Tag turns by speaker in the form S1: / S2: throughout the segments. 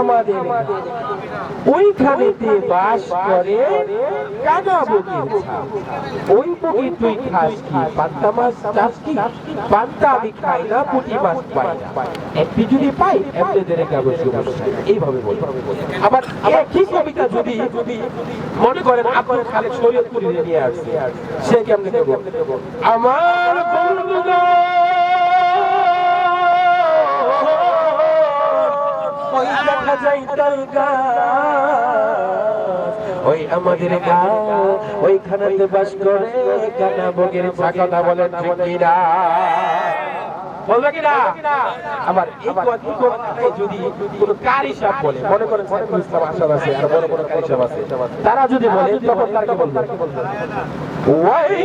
S1: আমাদের। ওইখানেতে বাস করে ওই তুই খাস কি? পান্তা মাছ কি? পান্তা আমি খাই না, পুঁটি মাছ পাই একটি যদি পাই দেরে কাগজ এইভাবে বলি। আবার কবিতা যদি মনে করেন, আব্দুল খালেদ শরীয়তপুরি নিয়ে আসছে সে কেমনে দেবো? আমার বন্ধুগণ ওই আমাদের গাছ ওইখানেতে বাস করে কানা বগের কথা বলেন ঠিক কিনা? বলবে কিনা? আবার যদি কোনো কারি সাপ বলে মনে করেন সাইফুল ইসলাম আসাদ আছে আর বড় বড় কারি সাপ আছে তারা যদি বলে তখন তার কি বলবে?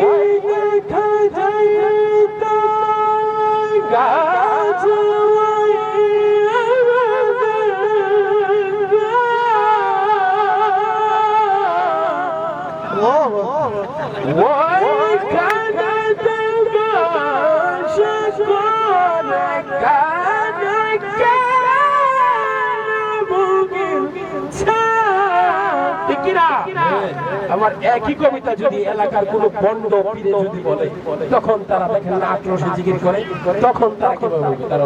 S1: ওই দেখা যায় গাছ। আমার একই কবিতা যদি এলাকার কোন বন্ড পীরে যদি বলে তখন তারা দেখেন না আক্রোশে জিকির করে তখন তারা কীভাবে তারা